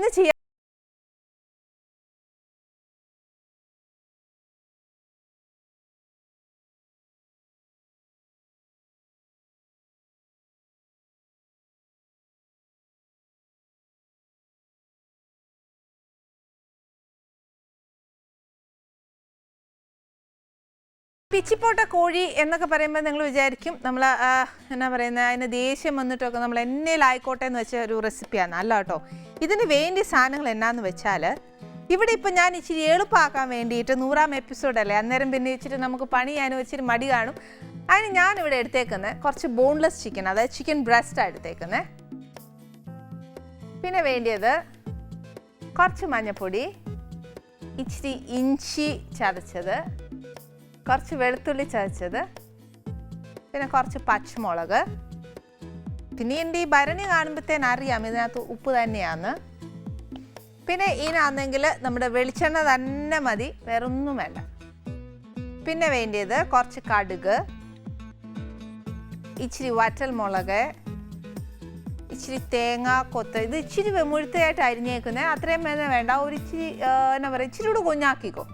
ഇന്ന് ചെയ്യാൻ പിച്ചിപ്പോട്ട കോഴി എന്നൊക്കെ പറയുമ്പോൾ നിങ്ങൾ വിചാരിക്കും നമ്മൾ എന്നാ പറയുന്നത് അതിന് ദേഷ്യം വന്നിട്ടൊക്കെ നമ്മൾ എന്നേലായിക്കോട്ടെ എന്ന് വെച്ച ഒരു റെസിപ്പിയാണ്. അല്ല കേട്ടോ. ഇതിന് വേണ്ടി സാധനങ്ങൾ എന്നാന്ന് വെച്ചാൽ ഇവിടെ ഇപ്പം ഞാൻ ഇച്ചിരി എളുപ്പമാക്കാൻ വേണ്ടിയിട്ട് നൂറാം എപ്പിസോഡല്ലേ അന്നേരം പിന്നെ ഇച്ചിരി നമുക്ക് പണി ചെയ്യാനും ഇച്ചിരി മടി കാണും. അതിന് ഞാൻ ഇവിടെ എടുത്തേക്കുന്നത് കുറച്ച് ബോൺലെസ് ചിക്കൻ അതായത് ചിക്കൻ ബ്രസ്റ്റാണ് എടുത്തേക്കുന്നത് പിന്നെ വേണ്ടിയത് കുറച്ച് മഞ്ഞൾപ്പൊടി ഇച്ചിരി ഇഞ്ചി ചതച്ചത് കുറച്ച് വെളുത്തുള്ളി ചതച്ചത്. പിന്നെ കുറച്ച് പച്ചമുളക്. പിന്നെ എന്റെ ഈ ഭരണി കാണുമ്പോഴത്തേന് അറിയാം ഇതിനകത്ത് ഉപ്പ് തന്നെയാണ് പിന്നെ ഇതിനാണെങ്കിൽ നമ്മുടെ വെളിച്ചെണ്ണ തന്നെ മതി വേറെ ഒന്നും വേണ്ട. പിന്നെ വേണ്ടിയത് കുറച്ച് കടുക് ഇച്ചിരി വറ്റൽ മുളക് ഇച്ചിരി തേങ്ങ കൊത്ത ഇത് ഇച്ചിരി മുഴുത്തയായിട്ട് അരിഞ്ഞേക്കുന്നത് അത്രയും വേണ്ട ഒരു ഇച്ചിരി എന്നാ പറയുക ഇച്ചിരി കൂടെ കുഞ്ഞാക്കിക്കോ.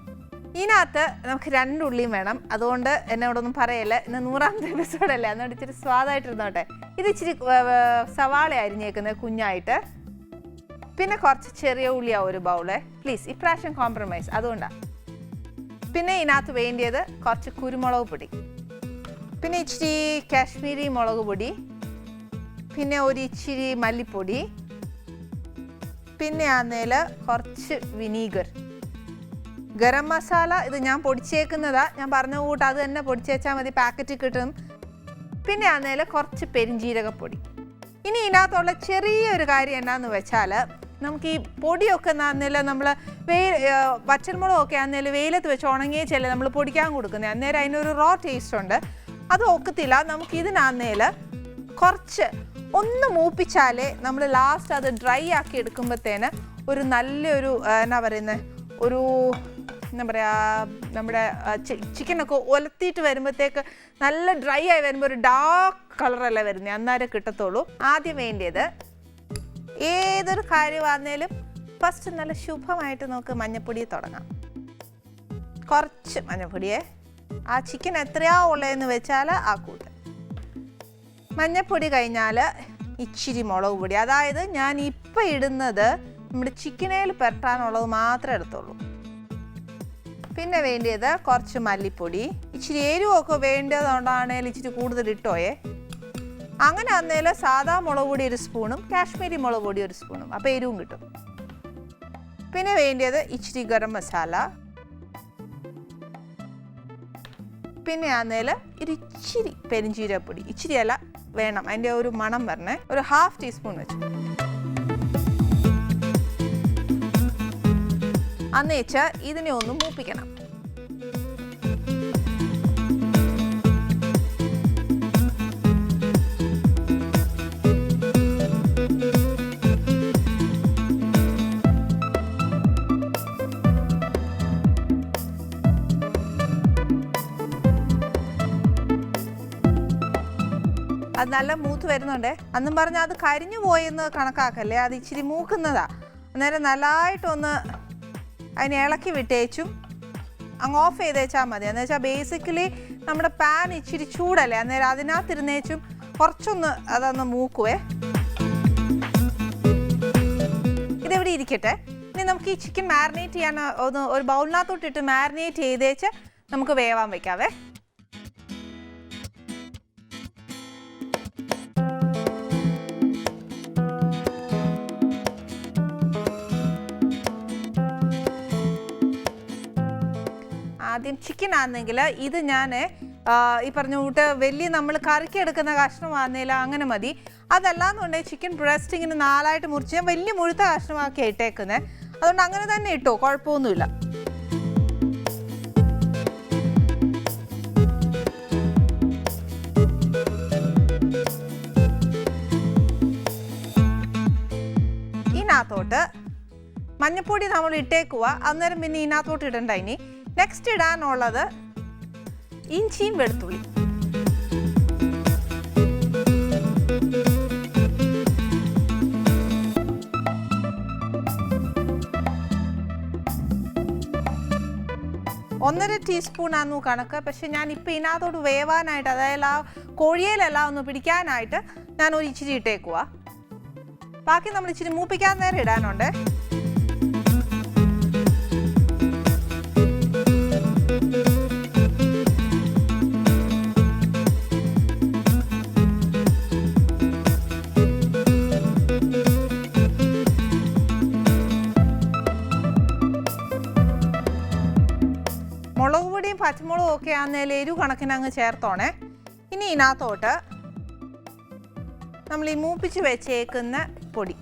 ഇതിനകത്ത് നമുക്ക് രണ്ടുള്ളിയും വേണം. അതുകൊണ്ട് എന്നോടൊന്നും പറയല്ല. ഇന്ന് നൂറാമത്തെ എപ്പിസോഡല്ലേ അതുകൊണ്ട് ഇച്ചിരി സ്വാദായിട്ടിരുന്നോട്ടെ. ഇത് ഇച്ചിരി സവാള അരിഞ്ഞേക്കുന്നത് കുഞ്ഞായിട്ട്. പിന്നെ കുറച്ച് ചെറിയ ഉള്ളിയാ ഒരു ബൗൾ പ്ലീസ് ഇപ്രാവശ്യം കോംപ്രമൈസ് അതുകൊണ്ടാണ് പിന്നെ ഇതിനകത്ത് വേണ്ടിയത് കുറച്ച് കുരുമുളക് പൊടി. പിന്നെ ഇച്ചിരി കാശ്മീരി മുളക് പൊടി. പിന്നെ ഒരു ഇച്ചിരി മല്ലിപ്പൊടി. പിന്നെ ആന്നേൽ കുറച്ച് വിനീഗർ. ഗരം മസാല ഇത് ഞാൻ പൊടിച്ചേക്കുന്നതാ. ഞാൻ പറഞ്ഞ കൂട്ട് അത് തന്നെ പൊടിച്ചേച്ചാൽ മതി പാക്കറ്റ് കിട്ടും. പിന്നെ ആന്നേൽ കുറച്ച് പെരിഞ്ജീരകപ്പൊടി ഇനി ഇതിനകത്തുള്ള ചെറിയൊരു കാര്യം എന്നാന്ന് വെച്ചാൽ നമുക്ക് ഈ പൊടിയൊക്കെ ആന്നേൽ നമ്മൾ വെയിൽ പച്ചമുളകൊക്കെ ആന്നേൽ വെയിലത്ത് വെച്ച് ഉണങ്ങിയച്ചല്ലേ നമ്മൾ പൊടിക്കാൻ കൊടുക്കുന്നത് അന്നേരം അതിനൊരു റോ ടേസ്റ്റ് ഉണ്ട്. അത് ഒക്കത്തില്ല. നമുക്ക് ഇതിനാന്നേൽ കുറച്ച് ഒന്ന് മൂപ്പിച്ചാലേ നമ്മൾ ലാസ്റ്റ് അത് ഡ്രൈ ആക്കി എടുക്കുമ്പോഴത്തേന് ഒരു നല്ലൊരു എന്നാ പറയുന്നത് ഒരു എന്താ പറയുക നമ്മുടെ ചിക്കനൊക്കെ ഒലത്തിയിട്ട് വരുമ്പോഴത്തേക്ക് നല്ല ഡ്രൈ ആയി വരുമ്പോൾ ഒരു ഡാർക്ക് കളറല്ലേ വരുന്നത് അന്നേരം കിട്ടത്തുള്ളൂ. ആദ്യം വേണ്ടിയത് ഏതൊരു വന്നാലും ഫസ്റ്റ് നല്ല ശുഭമായിട്ട് നമുക്ക് മഞ്ഞപ്പൊടി തുടങ്ങാം. കുറച്ച് മഞ്ഞപ്പൊടിയെ. ആ ചിക്കൻ എത്രയാ ഉള്ളതെന്ന് വെച്ചാൽ ആ കൂട്ട്. മഞ്ഞപ്പൊടി കഴിഞ്ഞാൽ ഇച്ചിരി മുളക് പൊടി അതായത് ഞാൻ ഇപ്പം ഇടുന്നത് നമ്മുടെ ചിക്കനേൽ പെരട്ടാനുള്ളത് മാത്രമേ എടുത്തുള്ളൂ. പിന്നെ വേണ്ടിയത് കുറച്ച് മല്ലിപ്പൊടി. ഇച്ചിരി എരിവൊക്കെ വേണ്ടതുകൊണ്ടാണെങ്കിൽ ഇച്ചിരി കൂടുതൽ ഇട്ടോയെ. അങ്ങനെ അന്നേലും സാധാ മുളക് പൊടി ഒരു സ്പൂണും കാശ്മീരി മുളക് പൊടി ഒരു സ്പൂണും. അപ്പോൾ എരിവും കിട്ടും. പിന്നെ വേണ്ടിയത് ഇച്ചിരി ഗരം മസാല. പിന്നെ ആന്നേൽ ഒരു ഇച്ചിരി പെരിഞ്ചീരപ്പൊടി ഇച്ചിരി അല്ല വേണം. അതിന്റെ ഒരു മണം വരണേ. ഒരു ഹാഫ് ടീസ്പൂൺ വെച്ചു. അന്ന് വെച്ചാൽ ഇതിനെ ഒന്ന് മൂപ്പിക്കണം. അത് നല്ല മൂത്ത് വരുന്നുണ്ട്. അന്നും പറഞ്ഞാൽ അത് കരിഞ്ഞു പോയെന്ന് കണക്കാക്കല്ലേ? അത് ഇച്ചിരി മൂക്കുന്നതാ. അന്നേരം നല്ലതായിട്ടൊന്ന് അതിനെ ഇളക്കി വിട്ടേച്ചും അങ്ങ് ഓഫ് ചെയ്തേച്ചാൽ മതി. എന്ന് വെച്ചാൽ ബേസിക്കലി നമ്മുടെ പാൻ ഇച്ചിരി ചൂടല്ലേ? അന്നേരം അതിനകത്തിരുന്നേച്ചും കുറച്ചൊന്ന് അതൊന്ന് മൂക്കുവേ. ഇതെവിടെ ഇരിക്കട്ടെ? ഇനി നമുക്ക് ഈ ചിക്കൻ മാരിനേറ്റ് ചെയ്യാൻ ഒന്ന് ഒരു ബൗളിനകത്തോട്ടിട്ട് മാരിനേറ്റ് ചെയ്തേച്ച് നമുക്ക് വേവാൻ വെക്കാവേ. ചിക്കൻ ആണെങ്കിൽ ഇത് ഞാൻ ഈ പറഞ്ഞ കൂട്ട് വലിയ നമ്മൾ കറിക്ക് എടുക്കുന്ന കഷ്ണമാകുന്നില്ല അങ്ങനെ മതി. അതല്ലാന്നുണ്ടെങ്കിൽ ചിക്കൻ ബ്രസ്റ്റ് ഇങ്ങനെ നാലായിട്ട് മുറിച്ച് ഞാൻ വലിയ മുഴുത്ത കഷ്ണമാക്കി ഇട്ടേക്കുന്നത് അതുകൊണ്ട് അങ്ങനെ തന്നെ ഇട്ടോ കുഴപ്പമൊന്നുമില്ല. ഇതിനകത്തോട്ട് മഞ്ഞപ്പൊടി നമ്മൾ ഇട്ടേക്കുക അന്നേരം പിന്നെ ഇതിനകത്തോട്ട് ഇടണ്ട ഇനി. നെക്സ്റ്റ് ഇടാനുള്ളത് ഇഞ്ചിയും വെളുത്തുള്ളി ഒന്നര ടീസ്പൂണാന്നു കണക്ക്. പക്ഷെ ഞാൻ ഇപ്പം ഇതിനകത്തോട് വേവാനായിട്ട് അതായത് ആ കോഴിയിലെല്ലാം ഒന്ന് പിടിക്കാനായിട്ട് ഞാൻ ഒരു ഇച്ചിരി ഇട്ടേക്കുവാ. ബാക്കി നമ്മൾ ഇച്ചിരി മൂപ്പിക്കാൻ നേരം ഇടാനുണ്ട്. പച്ചമുളകും ഒക്കെ ആന്നേൽ എരു കണക്കിന് അങ്ങ് ചേർത്തോണേ. ഇനി ഇതിനകത്തോട്ട് നമ്മൾ ഈ മൂപ്പിച്ച് വെച്ചേക്കുന്ന പൊടി.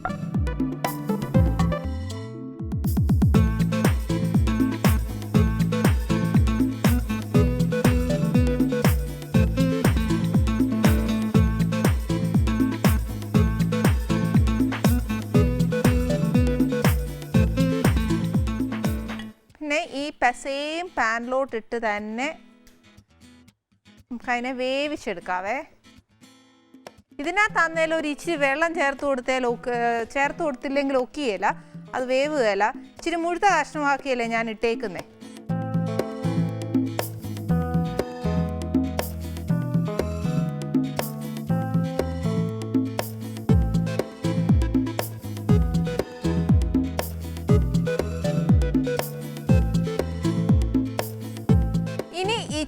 പിന്നെ പാനിലോട്ടിട്ട് തന്നെ നമുക്കതിനെ വേവിച്ചെടുക്കാവേ. ഇതിനകത്ത് അന്നേലും ഒരു ഇച്ചിരി വെള്ളം ചേർത്ത് കൊടുത്താൽ ചേർത്ത് കൊടുത്തില്ലെങ്കിൽ ഒക്കിയല്ല അത് വേവുകയല്ല ഇച്ചിരി മുഴുത്ത കഷ്ണമാക്കിയല്ലേ ഞാൻ ഇട്ടേക്കുന്നേ.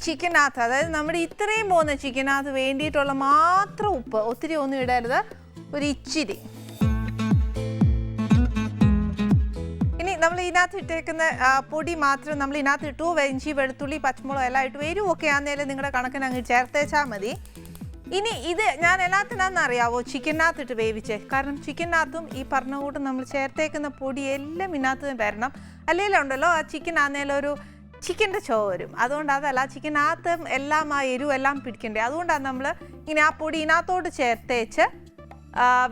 ചിക്കനകത്ത് അതായത് നമ്മുടെ ഇത്രയും പോകുന്ന ചിക്കനകത്ത് വേണ്ടിയിട്ടുള്ള മാത്രം ഉപ്പ് ഒത്തിരി ഒന്നും ഇടരുത്. ഒരു ഇച്ചിരി. ഇനി നമ്മൾ ഇതിനകത്ത് ഇട്ടേക്കുന്ന പൊടി മാത്രം നമ്മൾ ഇതിനകത്ത് ഇട്ടു. വെഞ്ചി വെളുത്തുള്ളി പച്ചമുളക് എല്ലാം ഇട്ടു. എരിവൊക്കെ ആണെങ്കിലും നിങ്ങളുടെ കണക്കിന് അങ്ങ് ചേർത്തേച്ചാൽ മതി. ഇനി ഇത് ഞാൻ എല്ലാത്തിനാന്ന് അറിയാവോ ചിക്കനകത്ത് ഇട്ട് വേവിച്ചേ? കാരണം ചിക്കനകത്തും ഈ പറഞ്ഞ കൂട്ട് നമ്മൾ ചേർത്തേക്കുന്ന പൊടി എല്ലാം ഇതിനകത്ത് വരണം. അല്ലെങ്കിൽ ഉണ്ടല്ലോ ആ ചിക്കൻ ആണെങ്കിലും ഒരു ചിക്കന്റെ ചോ വരും. അതുകൊണ്ട് അതല്ല ചിക്കനകത്ത് എല്ലാം ആ എരിവ് എല്ലാം പിടിക്കണ്ടേ? അതുകൊണ്ടാണ് നമ്മൾ ഇങ്ങനെ ആ പൊടി ഇതിനകത്തോട്ട് ചേർത്തേച്ച്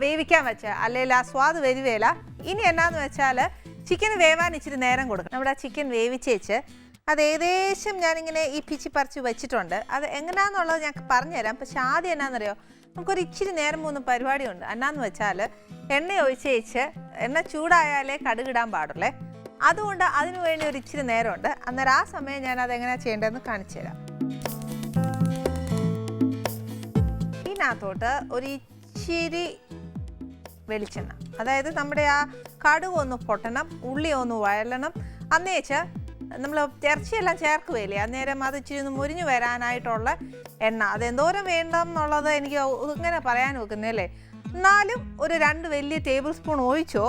വേവിക്കാൻ വെച്ച അല്ലെങ്കിൽ ആ സ്വാദ് വരുവേല. ഇനി എന്നാന്ന് വെച്ചാൽ ചിക്കൻ വേവാൻ ഇച്ചിരി നേരം കൊടുക്കണം. നമ്മുടെ ആ ചിക്കൻ വേവിച്ചേച്ച് അത് ഏകദേശം ഞാനിങ്ങനെ ഈ പിച്ചി പറിച്ച് വെച്ചിട്ടുണ്ട്. അത് എങ്ങനെയാണെന്നുള്ളത് ഞാൻ പറഞ്ഞുതരാം. പക്ഷെ ആദ്യം എന്നാണെന്നറിയോ നമുക്കൊരു ഇച്ചിരി നേരം മൂന്ന് പരിപാടിയുണ്ട്. എന്നാന്ന് വെച്ചാൽ എണ്ണ ഒഴിച്ചേച്ച് എണ്ണ ചൂടായാലേ കടുകിടാൻ പാടുള്ളേ. അതുകൊണ്ട് അതിനു വേണ്ടി ഒരു ഇച്ചിരി നേരമുണ്ട്. അന്നേരം ആ സമയം ഞാൻ അത് എങ്ങനെയാണ് ചെയ്യേണ്ടതെന്ന് കാണിച്ചു തരാം. ഇതിനകത്തോട്ട് ഒരു ഇച്ചിരി വെളിച്ചെണ്ണ. അതായത് നമ്മുടെ ആ കടുക് ഒന്ന് പൊട്ടണം ഉള്ളി ഒന്ന് വഴലണം. അന്നേച്ച് നമ്മൾ ഇറച്ചിയെല്ലാം ചേർക്കുകയില്ലേ അന്നേരം അത് ഇച്ചിരി ഒന്ന് മുരിഞ്ഞു വരാനായിട്ടുള്ള എണ്ണ. അത് എന്തോരം വേണ്ട എന്നുള്ളത് എനിക്ക് ഇങ്ങനെ പറയാൻ വെക്കുന്നല്ലേ എന്നാലും ഒരു രണ്ട് വലിയ ടേബിൾ സ്പൂൺ ഒഴിച്ചോ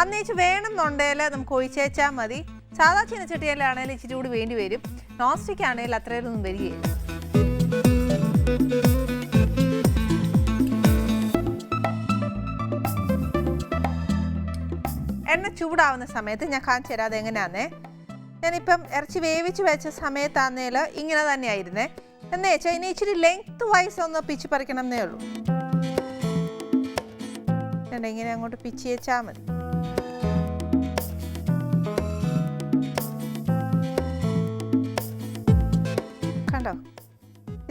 അന്നേച്ച് വേണമെന്നുണ്ടെങ്കിൽ നമുക്ക് ഒഴിച്ചേച്ചാൽ മതി. സാധാ ചീനച്ചട്ടിയിലാണെങ്കിൽ ഇച്ചിരി കൂടി വേണ്ടി വരും. നോൺ സ്റ്റിക്ക് ആണെങ്കിൽ അത്രയൊന്നും വരികയില്ല. എണ്ണ ചൂടാവുന്ന സമയത്ത് ഞാൻ കാണിച്ചു തരാം അതെങ്ങനെയാന്നേ. ഞാനിപ്പം ഇറച്ചി വേവിച്ച് വെച്ച സമയത്താന്നേൽ ഇങ്ങനെ തന്നെയായിരുന്നേ. എന്ന് വെച്ചാൽ ഇനി ഇച്ചിരി ലെങ്ത് വൈസ് ഒന്ന് പിച്ച് പറിക്കണം എന്നേ ഉള്ളൂ ഇങ്ങനെ അങ്ങോട്ട് പിച്ച് വെച്ചാൽ മതി.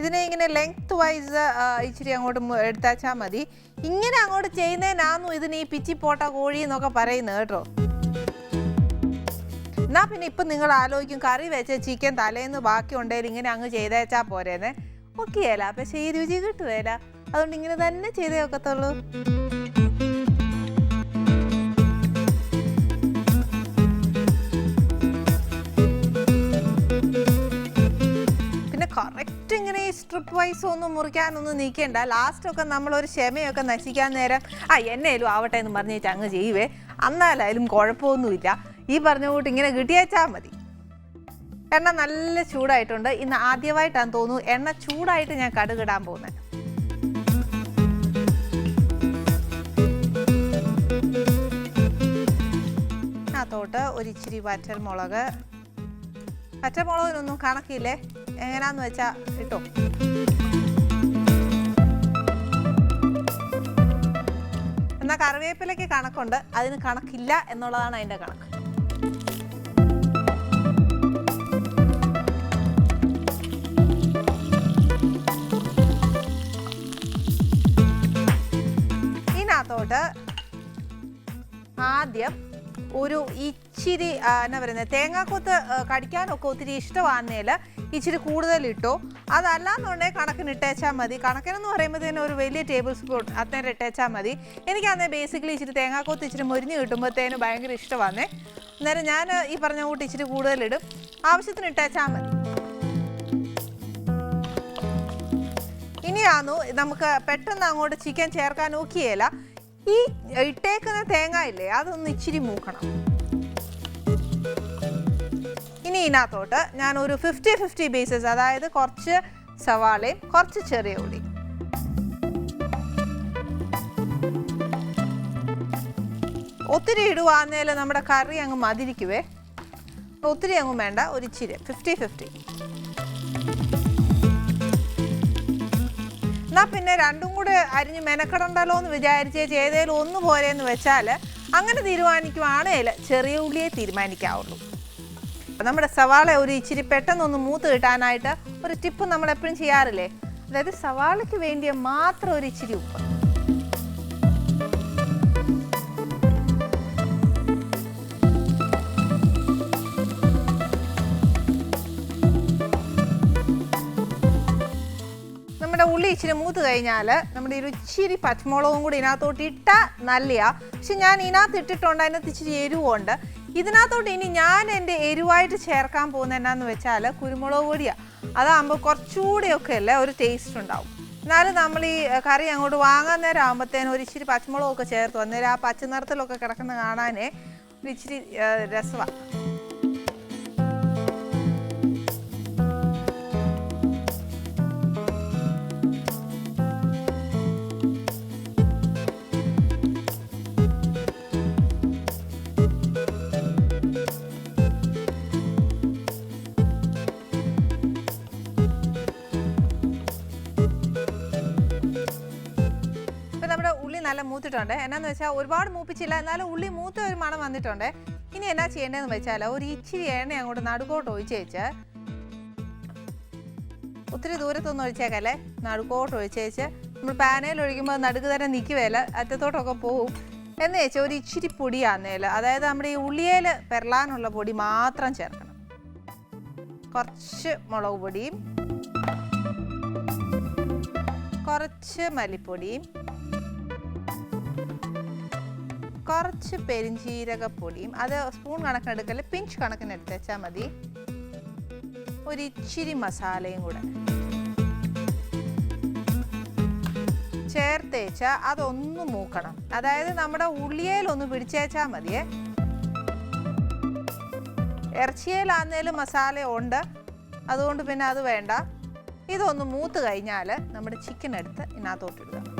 ഇതിനെ ഇങ്ങനെ ലെങ്ത് വൈസ് ഇച്ചിരി അങ്ങോട്ട് എടുത്താച്ചാൽ മതി. ഇങ്ങനെ അങ്ങോട്ട് ചെയ്യുന്നതിനാന്നു ഇതിന് ഈ പിച്ചി പോട്ട കോഴി എന്നൊക്കെ പറയുന്നത് കേട്ടോ. എന്നാ പിന്നെ ഇപ്പം നിങ്ങൾ ആലോചിക്കും കറി വെച്ച ചിക്കൻ തലേന്ന് ബാക്കി ഉണ്ടെങ്കിൽ ഇങ്ങനെ അങ്ങ് ചെയ്തേച്ചാ ഓക്കെ ഒക്കെയല്ല പക്ഷേ ഈ രുചി കിട്ടുകയില്ല. അതുകൊണ്ട് ഇങ്ങനെ തന്നെ ചെയ്തേ ഒക്കത്തുള്ളൂ. സ്ട്രിപ്പ് വൈസ് ഒന്നും മുറിക്കാനൊന്നും നീക്കേണ്ട. ലാസ്റ്റൊക്കെ നമ്മളൊരു ക്ഷമയൊക്കെ നശിക്കാൻ നേരം ആ എന്നേലും ആവട്ടെ എന്ന് പറഞ്ഞിട്ട് അങ്ങ് ചെയ്യുവേ അന്നാലായാലും കുഴപ്പമൊന്നുമില്ല. ഈ പറഞ്ഞ കൂട്ട് ഇങ്ങനെ കിട്ടിയേച്ചാൽ മതി. എണ്ണ നല്ല ചൂടായിട്ടുണ്ട്. ഇന്ന് ആദ്യമായിട്ടാണ് തോന്നുന്നു എണ്ണ ചൂടായിട്ട് ഞാൻ കടുകിടാൻ പോകുന്നത് അതിനകത്തോട്ട് ഒരിച്ചിരി വറ്റൽ മുളക് പച്ചമുളകിനൊന്നും കണക്കില്ലേ? എങ്ങനാന്ന് വെച്ചാ ഇട്ടോ എന്നാൽ കറിവേപ്പിലയ്ക്ക് കണക്കുണ്ട്. അതിന് കണക്കില്ല എന്നുള്ളതാണ് അതിന്റെ കണക്ക്. ഇതിനകത്തോട്ട് ആദ്യം ഒരു ഇച്ചിരി എന്നാ പറയുന്നത് തേങ്ങാക്കൊത്ത് കടിക്കാനൊക്കെ ഒത്തിരി ഇഷ്ടമാകുന്നതിൽ ഇച്ചിരി കൂടുതൽ ഇട്ടോ അതല്ലാന്നുണ്ടെങ്കിൽ കണക്കിന് ഇട്ടേച്ചാൽ മതി. കണക്കിനെന്ന് പറയുമ്പോഴത്തേനും ഒരു വലിയ ടേബിൾ സ്പൂൺ അന്നേരം ഇട്ടേച്ചാൽ മതി. എനിക്ക് അന്നേ ബേസിക്കലി ഇച്ചിരി തേങ്ങാക്കോത്ത് ഇച്ചിരി മുരിഞ്ഞ് കിട്ടുമ്പോഴത്തേനും ഭയങ്കര ഇഷ്ടമാണേ അന്നേരം ഞാൻ ഈ പറഞ്ഞ കൂട്ടി ഇച്ചിരി കൂടുതലിടും. ആവശ്യത്തിന് ഇട്ടേച്ചാൽ മതി. ഇനിയാന്നു നമുക്ക് പെട്ടെന്ന് അങ്ങോട്ട് ചിക്കൻ ചേർക്കാൻ നോക്കിയേല. ഈ ഇട്ടേക്കുന്ന തേങ്ങ ഇല്ലേ അതൊന്ന് ഇച്ചിരി മൂക്കണം. ഇനി ഇതിനകത്തോട്ട് ഞാൻ ഒരു ഫിഫ്റ്റി ഫിഫ്റ്റി ബേസസ് അതായത് കുറച്ച് സവാളയും കുറച്ച് ചെറിയ ഉള്ളി ഒത്തിരി ഇടുവാന്നേൽ നമ്മുടെ കറി അങ്ങ് മതിരിക്കുവേ. ഒത്തിരി അങ്ങും വേണ്ട ഒരു ഇച്ചിരി ഫിഫ്റ്റി ഫിഫ്റ്റി എന്നാൽ പിന്നെ രണ്ടും കൂടെ അരിഞ്ഞ് മെനക്കെടണ്ടല്ലോ എന്ന് വിചാരിച്ച് ചെയ്തേലും ഒന്ന് പോരെന്ന് വെച്ചാൽ അങ്ങനെ തീരുമാനിക്കുവാണേൽ ചെറിയ ഉള്ളിയെ തീരുമാനിക്കാവുള്ളൂ. നമ്മുടെ സവാള ഒരു ഇച്ചിരി പെട്ടെന്നൊന്ന് മൂത്ത് കിട്ടാനായിട്ട് ഒരു ടിപ്പ് നമ്മൾ എപ്പോഴും ചെയ്യാറില്ലേ? അതായത് സവാളയ്ക്ക് വേണ്ടിയ മാത്രം ഒരു ഇച്ചിരി ഉപ്പ്. നമ്മുടെ ഉള്ളി ഇച്ചിരി മൂത്ത് കഴിഞ്ഞാൽ നമ്മുടെ ഒരു ഇച്ചിരി പച്ചമുളകും കൂടി ഇതിനകത്തോട്ട് ഇട്ടാൽ നല്ലയാ. പക്ഷെ ഞാൻ ഇതിനകത്ത് ഇട്ടിട്ടുണ്ട് അതിനകത്ത് ഇച്ചിരി എരിവുണ്ട്. ഇതിനകത്തോട്ട് ഇനി ഞാൻ എന്റെ എരിവായിട്ട് ചേർക്കാൻ പോകുന്ന എന്നാന്ന് വെച്ചാൽ കുരുമുളക് പൊടിയാണ് അതാകുമ്പോൾ കുറച്ചുകൂടിയൊക്കെ അല്ലേ ഒരു ടേസ്റ്റ് ഉണ്ടാവും. എന്നാലും നമ്മൾ ഈ കറി അങ്ങോട്ട് വാങ്ങാൻ നേരം ആകുമ്പോഴത്തേനും ഒരു ഇച്ചിരി പച്ചമുളകൊക്കെ ചേർത്ത് അന്നേരം ആ പച്ച നിറത്തിലൊക്കെ കിടക്കുന്ന കാണാനേ ഒരു ഇച്ചിരി രസമാണ് മൂത്തിട്ടുണ്ട്. എന്നാന്ന് വെച്ചാൽ ഒരുപാട് മൂപ്പിച്ചില്ല. എന്നാലും ഉള്ളി മൂത്ത ഒരു മണം വന്നിട്ടുണ്ട്. ഇനി എന്നാ ചെയ്യേണ്ടതെന്ന് വെച്ചാൽ ഒരു ഇച്ചിരി എണ്ണ അങ്ങോട്ട് നടുക്കോട്ട് ഒഴിച്ച് വെച്ച് ഒത്തിരി ദൂരത്തൊന്നും ഒഴിച്ചേക്കല്ലേ? നടുക്കോട്ട് ഒഴിച്ച് വെച്ച് നമ്മൾ പാനയിൽ ഒഴിക്കുമ്പോൾ നടുക്ക് തന്നെ നിൽക്കുകയല്ല. അറ്റത്തോട്ടൊക്കെ പോവും. എന്ന് വെച്ചാൽ ഒരു ഇച്ചിരി പൊടിയാന്നേൽ അതായത് നമ്മുടെ ഈ ഉള്ളിയേൽ പെരളാനുള്ള പൊടി മാത്രം ചേർക്കണം. കുറച്ച് മുളക് പൊടിയും കുറച്ച് മല്ലിപ്പൊടിയും കുറച്ച് പെരിഞ്ജീരകപ്പൊടിയും അത് സ്പൂൺ കണക്കിന് എടുക്കൽ പിഞ്ച് കണക്കിന് വെച്ചാൽ മതി. ഒരിച്ചിരി മസാലയും കൂടെ. ചേർത്തേച്ച അതൊന്ന് മൂക്കണം. അതായത് നമ്മുടെ ഉള്ളിയേലൊന്ന് പിടിച്ചേച്ചാൽ മതിയേ. ഇറച്ചിയേലാന്നേലും മസാല ഉണ്ട്. അതുകൊണ്ട് പിന്നെ അത് വേണ്ട. ഇതൊന്ന് മൂത്ത് കഴിഞ്ഞാൽ നമ്മുടെ ചിക്കൻ എടുത്ത് ഇതിനകത്തോട്ടിടുക.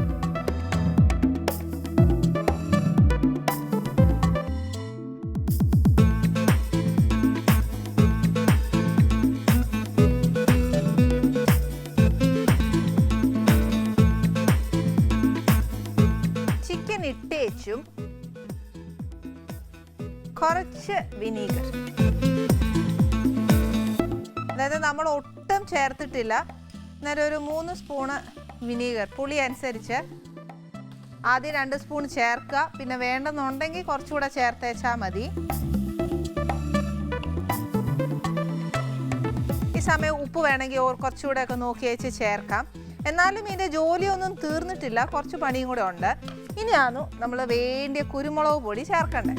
കുറച്ച് വിനീഗർ. അതായത് നമ്മൾ ഒട്ടും ചേർത്തിട്ടില്ല. അന്നേരം ഒരു മൂന്ന് സ്പൂണ് വിനീഗർ. പുളി അനുസരിച്ച് ആദ്യം രണ്ട് സ്പൂൺ ചേർക്കുക. പിന്നെ വേണ്ടെന്നുണ്ടെങ്കിൽ കുറച്ചുകൂടെ ചേർത്തേച്ചാൽ മതി. ഈ സമയം ഉപ്പ് വേണമെങ്കിൽ കുറച്ചുകൂടെ ഒക്കെ നോക്കി വെച്ച് ചേർക്കാം. എന്നാലും ഇതിന്റെ ജോലിയൊന്നും തീർന്നിട്ടില്ല. കുറച്ച് പണിയും കൂടെ ഉണ്ട്. ഇനിയാണ് നമ്മൾ വേണ്ടിയ കുരുമുളക് പൊടി ചേർക്കണ്ടേ?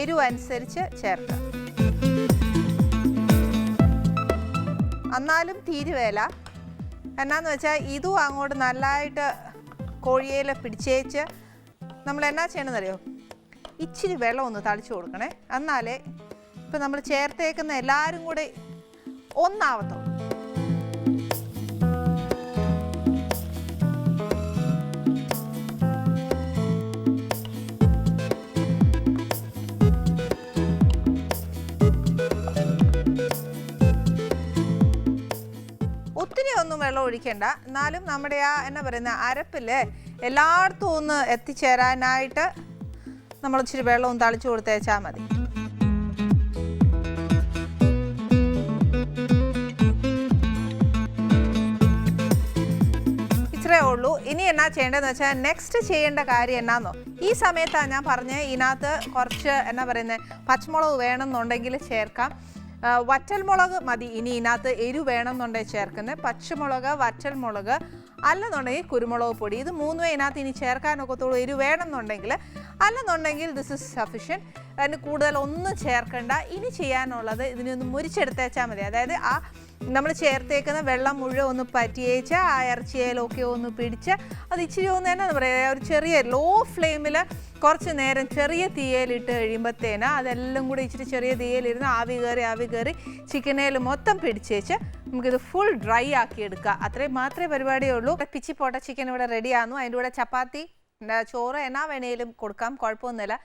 എരിവ് അനുസരിച്ച് ചേർക്കാം. എന്നാലും തീരുവേല. എന്നാന്ന് വെച്ചാൽ ഇതും അങ്ങോട്ട് നല്ലതായിട്ട് കോഴിയേല പിടിച്ചേച്ച് നമ്മൾ എന്നാ ചെയ്യണമെന്നറിയോ ഇച്ചിരി വെള്ളം ഒന്ന് തളിച്ചു കൊടുക്കണേ. എന്നാലേ ഇപ്പം നമ്മൾ ചേർത്തേക്കുന്ന എല്ലാവരും കൂടെ ഒന്നാവത്തുള്ളൂ. വെള്ളം ഒഴിക്കേണ്ട. എന്നാലും നമ്മുടെ ആ എന്നാ പറയുന്ന അരപ്പിൽ എല്ലായിടത്തും ഒന്ന് എത്തിച്ചേരാനായിട്ട് നമ്മൾ ഇച്ചിരി വെള്ളവും തളിച്ചു കൊടുത്തേച്ചാൽ മതി. ഉള്ളൂ. ഇനി എന്നാ ചെയ്യേണ്ടതെന്ന് വെച്ചാൽ നെക്സ്റ്റ് ചെയ്യേണ്ട കാര്യം എന്നാന്നോ? ഈ സമയത്താണ് ഞാൻ പറഞ്ഞത് ഇതിനകത്ത് കുറച്ച് എന്നാ പറയുന്നത് പച്ചമുളക് വേണമെന്നുണ്ടെങ്കിൽ ചേർക്കാം. വറ്റൽമുളക് മതി. ഇനി ഇതിനകത്ത് എരു വേണമെന്നുണ്ടെങ്കിൽ ചേർക്കുന്നത് പച്ചമുളക് വറ്റൽമുളക് അല്ലെന്നുണ്ടെങ്കിൽ കുരുമുളക് പൊടി. ഇത് മൂന്നും ഇതിനകത്ത് ഇനി ചേർക്കാനൊക്കത്തുള്ളൂ എരു വേണമെന്നുണ്ടെങ്കിൽ. അല്ലെന്നുണ്ടെങ്കിൽ ദിസ് ഇസ് സഫിഷ്യന്റ് അതിന് കൂടുതൽ ഒന്നും ചേർക്കണ്ട. ഇനി ചെയ്യാനുള്ളത് ഇതിനൊന്ന് മുരിച്ചെടുത്തേച്ചാൽ മതി. അതായത് ആ നമ്മൾ ചേർത്തേക്കുന്ന വെള്ളം മുഴുവൻ ഒന്ന് പറ്റിയേച്ച് ആ ഇറച്ചിയിലൊക്കെ ഒന്ന് പിടിച്ച് അത് ഇച്ചിരി ഒന്ന് എന്നാ പറയുക ഒരു ചെറിയ ലോ ഫ്ലെയിമിൽ കുറച്ച് നേരം ചെറിയ തീയലിട്ട് കഴിയുമ്പോഴത്തേന് അതെല്ലാം കൂടി ഇച്ചിരി ചെറിയ തീയലിരുന്ന് ആവി കയറി ആവി കയറി ചിക്കനേൽ മൊത്തം പിടിച്ചേച്ച് നമുക്കിത് ഫുൾ ഡ്രൈ ആക്കി എടുക്കുക അത്രയും മാത്രമേ പരിപാടിയേ ഉള്ളൂ. പിച്ചി പോട്ട ചിക്കൻ ഇവിടെ റെഡിയാകുന്നു അതിന്റെ കൂടെ ചപ്പാത്തി എന്താ ചോറ് എന്നാ വേണേലും കൊടുക്കാം. കുഴപ്പമൊന്നുമില്ല.